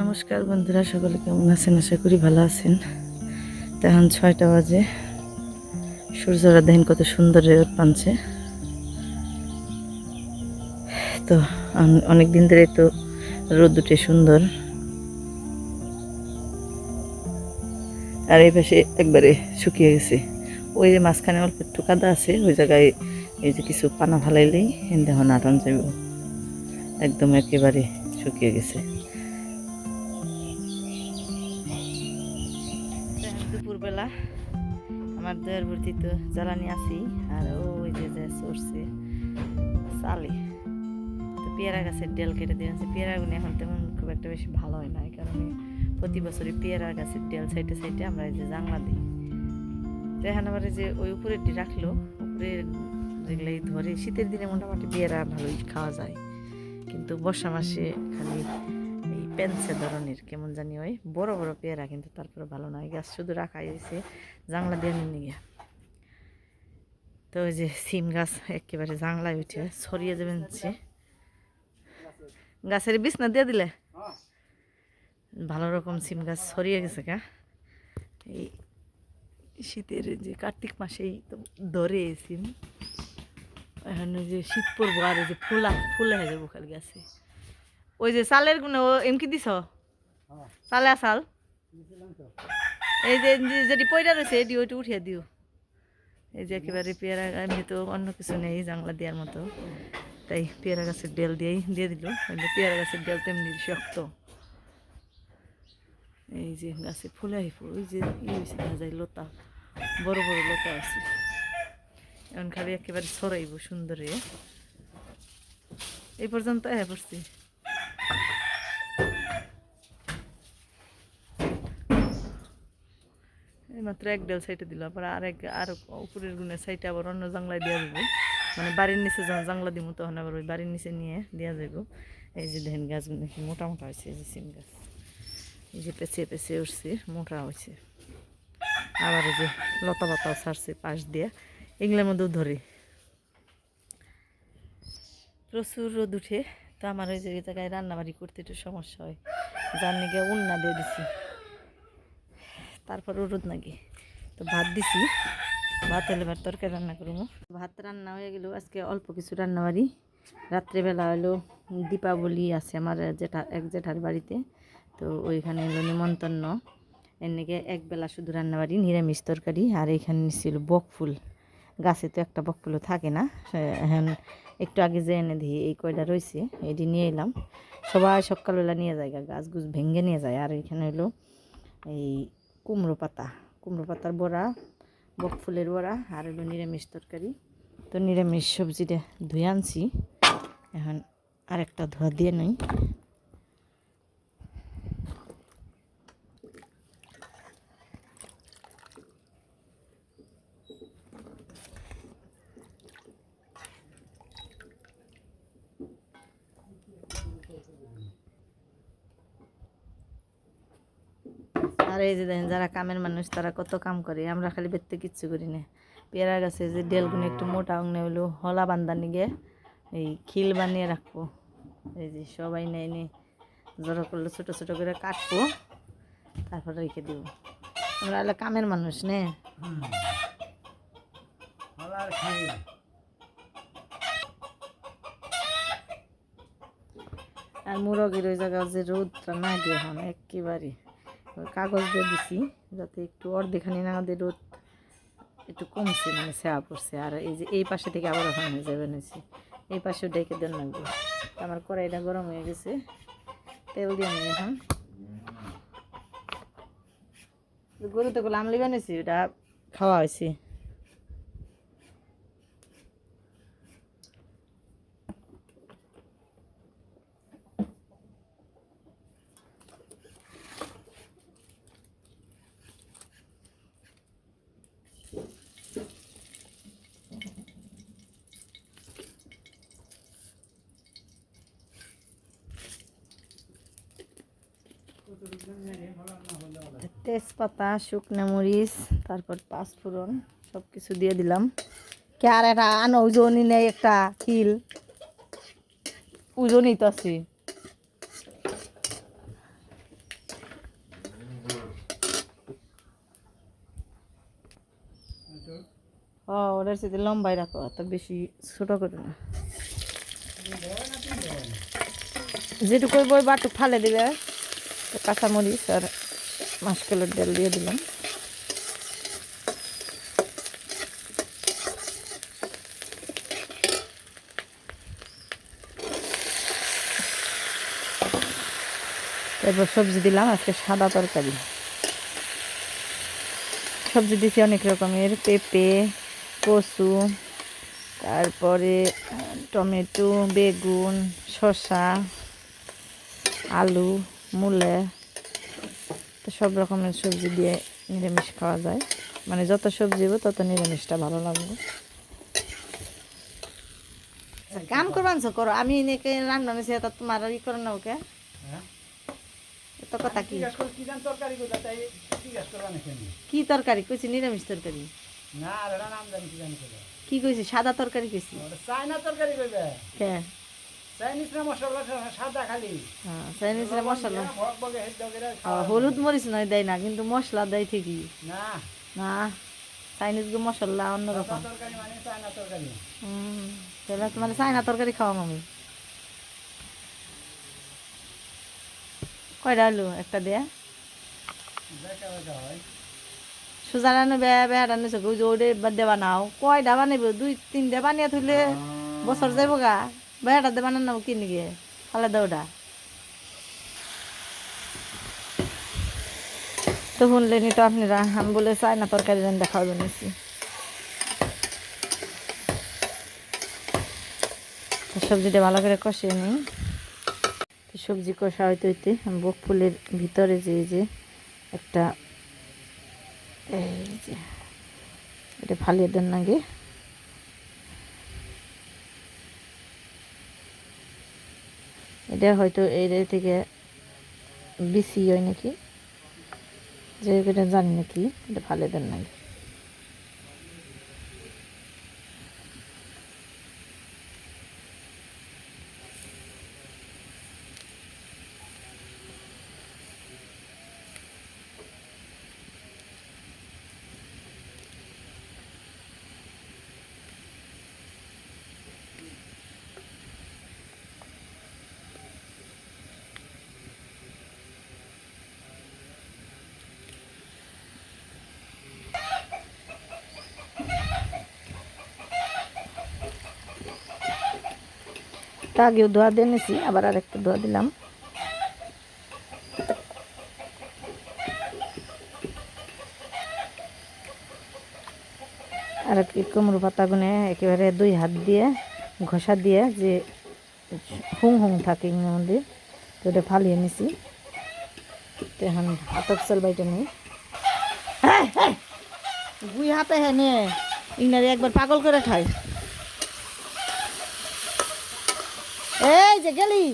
নমস্কার বন্ধুরা, সকলে কেমন আছেন? আশা করি ভালো আছেন। তো এখন ছয়টা বাজে। সূর্যরা দেখেন কত সুন্দর রোদ পানছে। তো অনেক দিন ধরে তো রোদ উঠে সুন্দর। আর এই পাশে একবারে শুকিয়ে গেছে। ওই যে মাঝখানে অল্প একটু কাদা আছে, ওই জায়গায় এই যে কিছু পানা ফালাইলেই দেখো নাটন যাইব। একদম একেবারে শুকিয়ে গেছে। দুপুরবেলা। আমার দয়ের ভর্তি তো জ্বালানি আছি আর ওই যে যে সরছে চালে। তো পেয়ারা গাছের ডেল কেটে দিয়ে আছে পেয়ারাগুলো এখন তেমন খুব একটা বেশি ভালো হয় না, এই কারণে প্রতি বছরই পেয়ারা গাছের ডেল সাইডে সাইডে আমরা এই যে জাংলা দিই। তো এখন আবার যে ওই উপরেরটি রাখল, উপরে যেগুলাই ধরে, শীতের দিনে মোটামুটি পেয়ারা ভালোই খাওয়া যায়। কিন্তু বর্ষা মাসে খালি পেন্সে ধরনের, কেমন জানি ওই বড় বড় পেয়ারা কিন্তু তারপরে ভালো নয় গাছ শুধু রাখাই হয়েছে জাংলা দিয়ে নিয়ে তো ওই যে সিম গাছ একেবারে জাংলায় উঠে ছড়িয়ে যাবেন সে গাছের বিছনা দিয়ে দিলে? ভালো রকম সিম গাছ ছড়িয়ে গেছে গা। এই শীতের যে কার্তিক মাসেই তো ধরে সিম। এখন যে শীত পড়ব আর যে ফুলা, ফুলে হয়ে যাব খালি গাছে। ওই যে চালের গুণ এমকি দিছ? চালে আসাল এই যে যে- যেটি পয়লা রয়েছে এটি ওইটি উঠিয়ে দিও। এই যে একেবারে পেয়ারা এমনি তো অন্য কিছু নেই জাংলা দেওয়ার মতো। তাই পেয়ারা গাছের ডেল দিয়েই দিয়ে দিল। পেয়ারা গাছের ডেল তেমনি শক্ত। এই যে গাছে ফুলে ওই যে ই হয়েছে দেখা যায় লতা বড় বড় লতা আছে। এখন খালি একেবারে ছড়াইব সুন্দরে এই পর্যন্ত হ্যাঁ পড়ছি। এইমাত্র এক ডেল সাইডে দিল, আবার আর এক আর উপরের গুণের সাইডে আবার অন্য জাংলায় দেওয়া যাব মানে বাড়ির নিচে যখন জাংলা দিব তখন আবার ওই বাড়ির নিচে নিয়ে দেওয়া যাব এই যে দেখেন গাছগুলো কি মোটা মোটা হয়েছে এই যে সিম গাছ। এই যে পেঁচিয়ে পেঁচিয়ে উঠছে, মোটা হয়েছে আবার এই যে লতা পাতাও ছাড়ছে পাশ দিয়ে। এগুলোর মধ্যেও ধরে। প্রচুর রোদ উঠে, তো আমার ওই জায়গায় রান্নাবাড়ি করতে একটু সমস্যা হয়। যার নাকি উন্না দিয়ে দিছি। তারপর রোদ নাকি তো ভাত দিছি। ভাত হলে ভাত তরকারি রান্না করব ভাত রান্না হয়ে গেল, আজকে অল্প কিছু রান্না বাড়ি রাত্রেবেলা হলো দীপাবলি আছে আমার জেঠা, এক জেঠার বাড়িতে। তো ওইখানে হলো নিমন্ত্রণ। এদিকে একবেলা শুধু রান্নাবাড়ি, নিরামিষ তরকারি। আর এখানে ছিল বকফুল গাছে তো একটা বকফুলও থাকে না। এখন একটু আগে যে এনে দিই, এই কয়টা রয়েছে এটি নিয়ে এলাম। সবাই সকালবেলা নিয়ে যায় গাছ গুছ ভেঙে নিয়ে যায়। আর এখানে হলো এই কুমড়ো পাতা, কুমড়ো পাতার বড়া, বক ফুলের বড়া আর হলো নিরামিষ তরকারি। তো নিরামিষ সবজিটা ধুয়ে আনছি। এখন আরেকটা ধোয়া দিয়ে নই আর এই যে দেখেন, যারা কামের মানুষ, তারা কত কাম করে। আমরা খালি বেরতে কিচ্ছু করি না। পেয়ারা গাছে যে ডেলগুলো একটু মোটা অঙ্গে হলো হলা বান্ধা নিগে এই খিল বানিয়ে রাখব। এই যে সবাই নেই নে জড়ো করলে, ছোটো ছোটো করে কাটবো, তারপর রেখে দিব। আমরা হলো কামের মানুষ, নে? আর মুরগের ওই জায়গায় যে রোদটা না গিয়ে এখন একেবারে। কাগজ দিয়ে দিছি, যাতে একটু অর্ধেখানি না আমাদের রোদ একটু কমছে মানে সেয়া পড়ছে। আর এই যে এই পাশে থেকে আবার ওখানে যাবে নিয়েছি এই পাশেও ডেকে দেন লাগবে। আমার কড়াইটা গরম হয়ে গেছে। তেল দিয়ে নিই এখন। গরু তো গুলো আমলি বানিয়েছি ওটা খাওয়া হয়েছে। তেজপাতা, শুকনো মরিচ, তারপর পাঁচফোড়ন সব কিছু দিয়ে দিলাম। কে আর একটা আনো? উজনি নেই একটা খিল উজনি তো আছে। ও সাথে লম্বাই রাখো, অত বেশি ছোটো করে না। যেটুকু বই বাটুক ফালে দেবে। কাঁচামরিচ আর মাসকলের ডাল দিয়ে দিলাম। তারপর সবজি দিলাম আজকে সাদা তরকারি। সবজি দিছি অনেক রকমের, পেঁপে, কচু, তারপরে টমেটো, বেগুন, শসা, আলু। মূলে তো সব রকমের সবজি দিয়ে নিরামিষ খাওয়া যায়। মানে যত সবজি হবে তত নিরামিষটা ভালো লাগবে। কাম করবান করো। আমি এনেকে রান্না নিছি তা তোমার ই করো না ওকে। তো কথা কি? কি তরকারি কইছি নিরামিষ তরকারি। না আর এটা নাম জানি কি কইছি? সাদা তরকারি কইছি। চাইনা তরকারি কইবে। হ্যাঁ চাইনিজ মশলা আহ, হলুদ মরিচ নয় দেয় না কিন্তু মশলা দেয় ঠিকই। না। চাইনিজ গো মশলা অন্যরকম মানে চাইনা তরকারি। হুম তাহলে তোমার চাইনা তরকারি খাওয়াম আমি। কয়টা আলু? একটা দেয়া? দেখা দেখা হয়। সোজা রান্না বেয়া বেয়া রান্না চোখ ওই যে ওরে বাদে বানাও কয়টা বানাইব? দুই তিনটা বানিয়ে থইলে বছর যাইব গা। বেয়াটা দে বানানো কি নিগে খালে দেওটা তো শুনলেনি তো আপনারা, আমি বলে চাইনা তরকারি রান্না খাওয়াবেন নিছি। তো সবজিটা ভালো করে কষিয়ে নিই। সবজি কষা হইতে হইতে বক ফুলের ভিতরে যে যে একটা, এই যে, এটা ফালিয়ে দেন নাকি এটা হয়তো এই থেকে বেশি হয় নাকি? যে এটা জানি নাকি, এটা ভালো দেন নাকি? তা আগেও ধোয়া দিয়ে নিছি, আবার আরেকটা ধোয়া দিলাম। আর কুমড়ো পাতাগুনে একেবারে দুই হাত দিয়ে ঘষা দিয়ে যে হুং হুং থাকে মধ্যে, তো ওটা ফালিয়ে নিছি। তো এখন হাতক চাল বাইটা নিই গুই হাতে হ্যাঁ নে ইনারে একবার পাগল করে খায়। যে গেলি?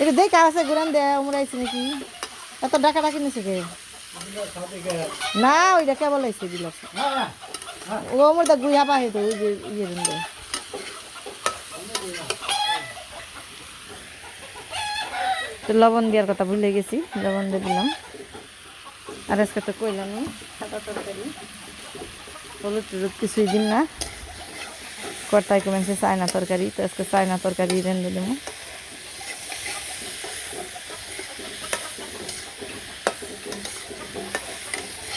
এটা দেখ আছে ঘুরান দে উমরাইছে নাকি? এত ডাকা ডাকি নিছে কে? না, ওইটা কেবল আইছে বিলাস ও দা গুইয়া পাহে তো ওই যে ইয়ে রেন্দে তো লবণ দেওয়ার কথা ভুলে গেছি, লবণ দিয়ে দিলাম। আর আজকে তো কইলাম হলুদ টলুদ কিছুই দিন না। কর্তায় কমেছে চায়না তরকারি তো আজকে চায়না তরকারি রেঁধে দেবো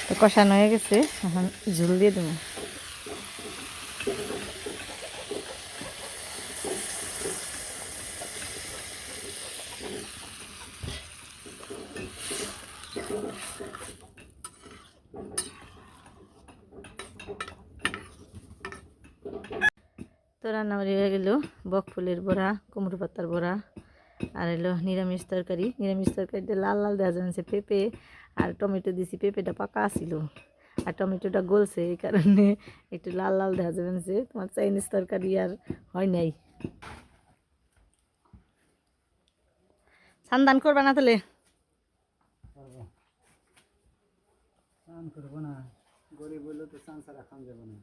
তো কষানো হয়ে গেছে এখন ঝুল দিয়ে দেবো তো রান্নাবাড়ি হয়ে গেল। বক ফুলের বড়া, কুমড়ো পাতার বড়া, আর এলো নিরামিষ তরকারি। নিরামিষ তরকারিটা লাল লাল দেওয়া যাচ্ছে পেঁপে আর টমেটো দিছি। পেঁপেটা পাকা আসিল আর টমেটোটা গলছে এই কারণে একটু লাল লাল দেওয়া যাবে তোমার চাইনিজ তরকারি আর হয় নাই। সান্দান করবে না তাহলে? গরিব তো না।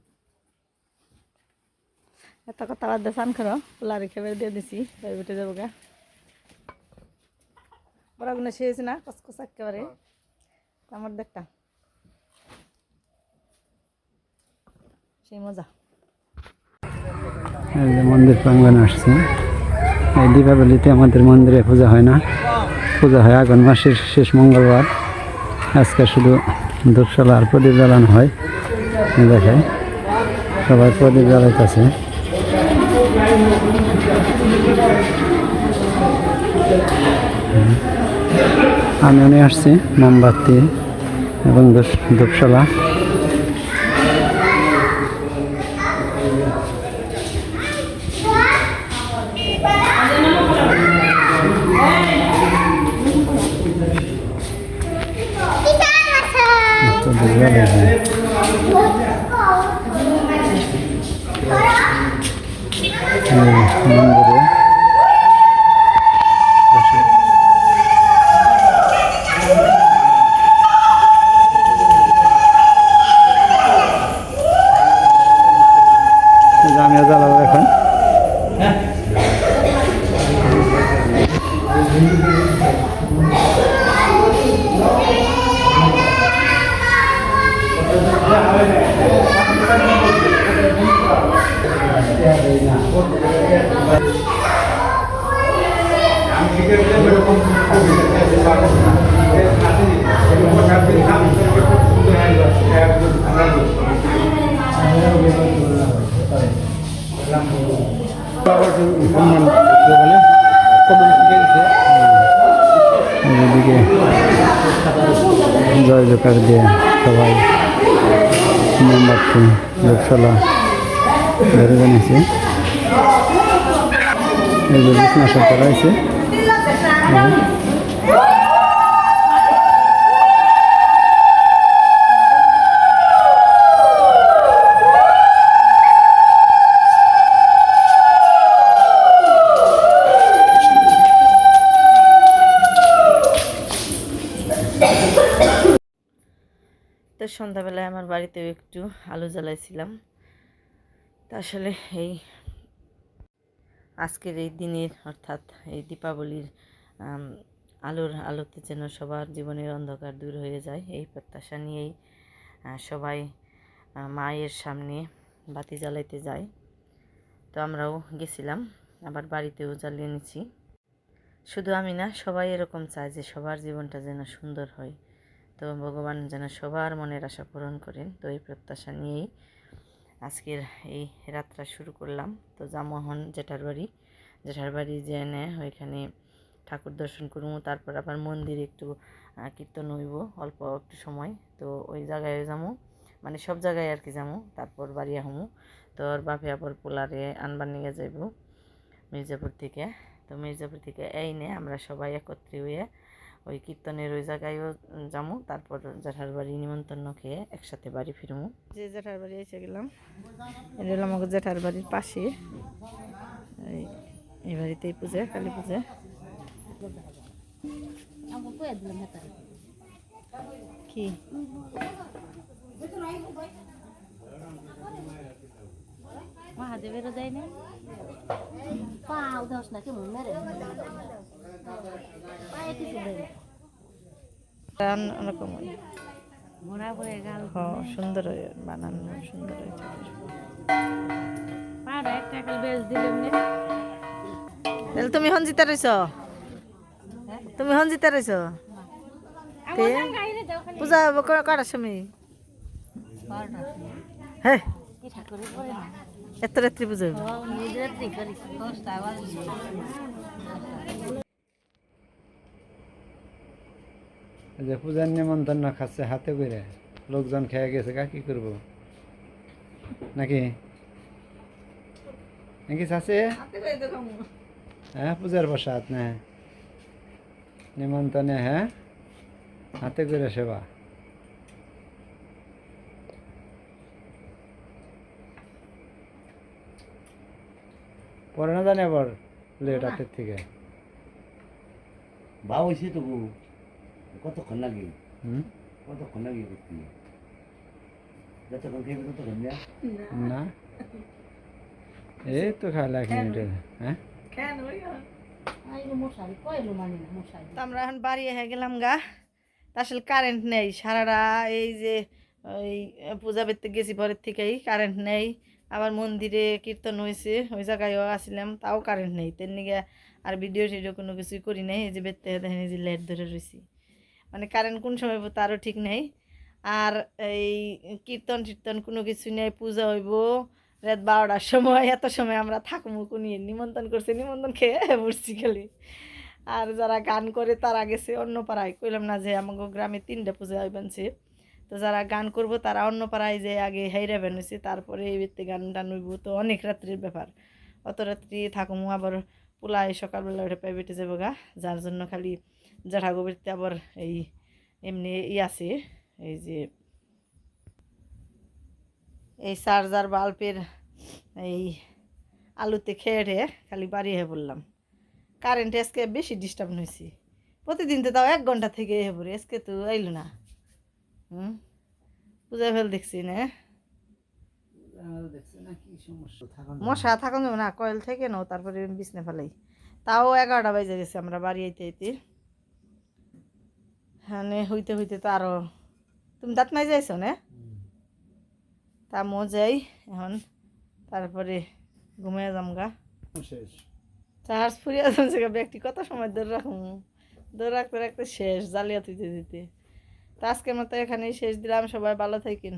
এত কথা বাদ দিয়ে স্নান করো পোলারে খেয়ে দিয়ে দিছি উঠে যাব গা। বড়াগুলো শেষ না কসকস একেবারে আমার দেখটা সেই মজা। মন্দির প্রাঙ্গনে আসছে। এই দীপাবলিতে আমাদের মন্দিরে পূজা হয় না। পূজা হয় আগুন মাসের শেষ মঙ্গলবার। আজকে শুধু ধূপশালা আর প্রদীপ জ্বালানো হয়। দেখে সবাই প্রদীপ জ্বালাইতেছে। আমি নিয়ে আসছি মোমবাতি এবং ধূপ- ধূপশালা প্রদীপ মন্দিরে জয় জোকার দিয়ে সবাই মোমবাতি লোকসলা তো সন্ধ্যাবেলায় আমার বাড়িতেও একটু আলো জ্বালাইছিলাম। তা আসলে এই আজকের এই দিনের, অর্থাৎ এই দীপাবলির আলোর আলোতে যেন সবার জীবনের অন্ধকার দূর হয়ে যায়, এই প্রত্যাশা নিয়েই সবাই মায়ের সামনে বাতি জ্বালাইতে যায়। তো আমরাও গেছিলাম, আবার বাড়িতেও জ্বালিয়ে নিচ্ছি শুধু আমি না, সবাই এরকম চায় যে সবার জীবনটা যেন সুন্দর হয়। তো ভগবান যেন সবার মনের আশা পূরণ করেন, তো এই প্রত্যাশা নিয়েই আজকের এই রাতটা শুরু করলাম। তো জামোহন জেঠার বাড়ি। জেঠার বাড়ি জেনে ওইখানে ঠাকুর দর্শন করব তারপর আবার মন্দিরে একটু কীর্তন হইব, অল্প একটু সময়। তো ওই জায়গায় যাব মানে সব জায়গায় আর কি যাব তারপর বাড়ি আহমু। তো ওর বাপে আবার পোলারে আনবার নিয়ে যাইব মির্জাপুর থেকে। তো মির্জাপুর থেকে এই নে আমরা সবাই একত্রে হয়ে ওই কীর্তনের ওই জায়গায়ও যাব তারপর জেঠার বাড়ি নিমন্ত্রণ খেয়ে একসাথে বাড়ি ফিরবো যে জেঠার বাড়ি এসে গেলাম এটা হলো আমাকে জেঠার বাড়ির পাশে। এই এই বাড়িতেই পূজা কালী পূজা। কি? মহাদেবেরও দেয় না পাও দশ না কেমন অন্যরকম। হয়। সুন্দর বানানো সুন্দর হয় তাহলে তুমি হঞ্জিতা রইছ? তুমি হঞ্জিতা রইছ? পূজা হব ক- কটার সময় হ্যাঁ এত রাত্রি পুজো? ও নিজের দিক করি দশটা আবার এই যে পূজার নিমন্ত্রণ না খাচ্ছে হাতে করে লোকজন খেয়ে গেছে কা কি করব? নাকি? নাকি চাষে হ্যাঁ পূজার প্রসাদ না। নিমন্ত্রণে হ্যাঁ? হাতে করে সেবা। পরে না জানি আবার লেট হাতের থেকে। ভাব হয়েছে তবু কতক্ষণ লাগে হুম কতক্ষণ লাগে করতে যতক্ষণ খেয়ে ততক্ষণ না না এই তো খাইলে এক মিনিটের হ্যাঁ মানে আমরা এখন বাড়ি হয়ে গেলাম গা আসলে কারেন্ট নেই সারারা এই যে ওই পূজা পেতে গেছি পরের থেকেই কারেন্ট নেই আবার মন্দিরে কীর্তন হয়েছে ওই জায়গায়ও আসছিলাম তাও কারেন্ট নেই তেমনি আর ভিডিও টিডিও কোনো কিছুই করি নাই এই যে বেতে দেখেন এই যে লেট ধরে রয়েছি। মানে কারেন্ট কোন সময় হইবো তারও ঠিক নেই। আর এই কীর্তন টীর্তন কোনো কিছু নেই, পূজা হইব, রাত বারোটার সময়, এত সময় আমরা থাকব নিয়ে নিমন্ত্রণ করছে, নিমন্ত্রণ খেয়ে বসছি খালি। আর যারা গান করে তারা গেছে অন্য পাড়ায় কইলাম না যে আমাকে গ্রামে তিনটা পূজা হইবানছে তো যারা গান করব তারা অন্য পাড়ায় যে আগে হাইরা বেনছে তারপরে এই ব্যক্তি গান টান হইব, তো অনেক রাত্রির ব্যাপার। অত রাত্রি থাকুমু, আবার পোলায় সকালবেলা উঠে প্রাইভেটে যাব গা যার জন্য খালি জ্যাঠা গোবরতে আবার এই এমনি ই আছে, এই যে এই চার্জার বাল্বের এই আলুতে খেয়ে ঠেয়ে খালি বাড়ি হয়ে বললাম কারেন্ট আজকে বেশি ডিস্টার্ব হয়েছি প্রতিদিন তো তাও এক ঘণ্টা থেকে এ পড়ে, আজকে তো আইলো না। হুম? পূজা ফেল দেখছি না। মশা থাকুন না, কয়েল থেকে নাও, তারপরে বিছনে ফেলাই। তাও এগারোটা বাজে গেছে আমরা বাড়ি আইতে আইতে। হ্যাঁ হইতে হইতে তো আরও। তুমি দাঁত নাই যাইছো না? তা মো যাই এখন তারপরে ঘুমিয়ে যাম গা। চার্জ ফুরিয়ে যাচ্ছে ব্যক্তি কত সময় ধরে রাখুন ধরে রাখতে রাখতে শেষ জালিয়াতিতে দিতে দিতে তো আজকের মতো এখানেই শেষ দিলাম সবাই ভালো থাকেন